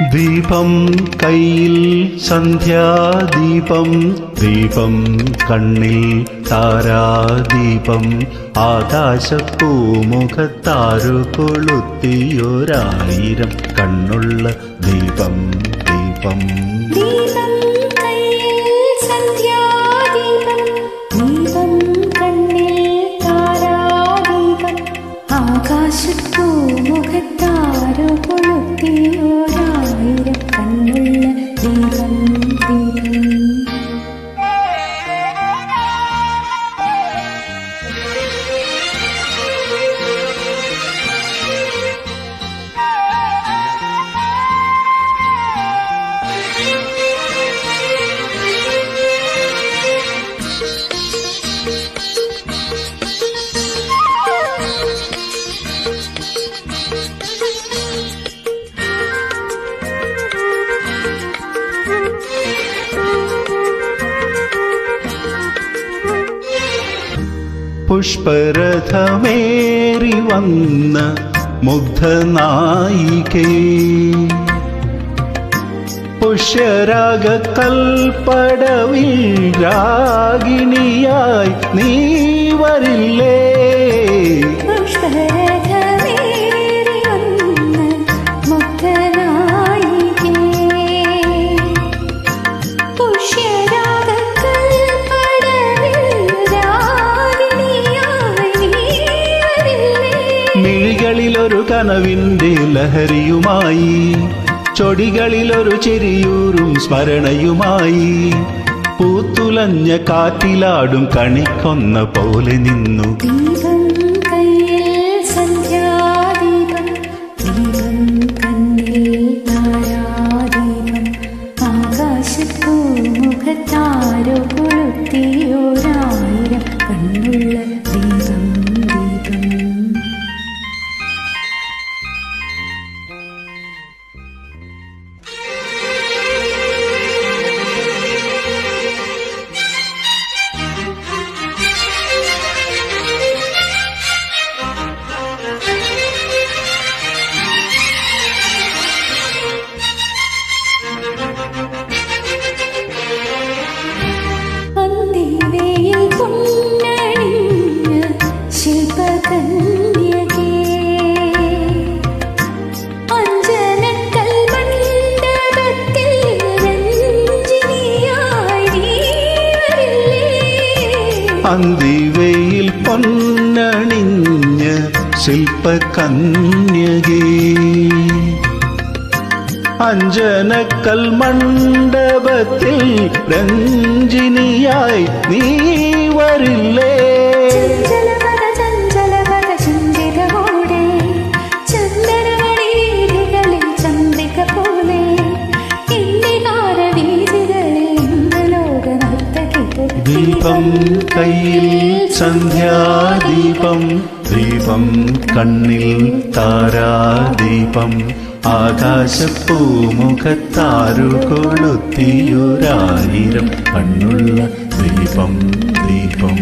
ദീപം കയ്യിൽ സന്ധ്യാദീപം ദീപം കണ്ണിൽ താരാദീപം ആകാശപ്പൂമുഖത്താരു കൊളുത്തിയൊരായിരം കണ്ണുള്ള ദീപം ദീപം. ആകാശത്തൂ മുഖത്താരോ കൊളുത്തിയോരായിരം കണ്ണുള്ള ദീപം പുഷ്പരഥമേറി വന്ന മുഗ്ധനായികേ. പുഷ്യരാഗക്കൽപ്പടവിൽ രാഗിണിയായി നീ വരില്ലേ? മിഴികളിലൊരു കനവിന്റെ ലഹരിയുമായി ചൊടികളിലൊരു ചെരിയൂറും സ്മരണയുമായി പൂത്തുലഞ്ഞ കാറ്റിലാടും കണിക്കൊന്ന പോലെ നിന്നു. അന്തിവയിൽ പൊന്നണിഞ്ഞ ശില്പകന്യകേ അഞ്ജനക്കൽ മണ്ഡപത്തിൽ രഞ്ജിനിയായി നീ വരില്ലേ ദീപം കയ്യിൽ സന്ധ്യാദീപം. ദീപം കണ്ണിൽ താരാദീപം. ആകാശപ്പൂമുഖത്താരുകൊളുത്തിയൊരായിരം കണ്ണുള്ള ദീപം ദീപം.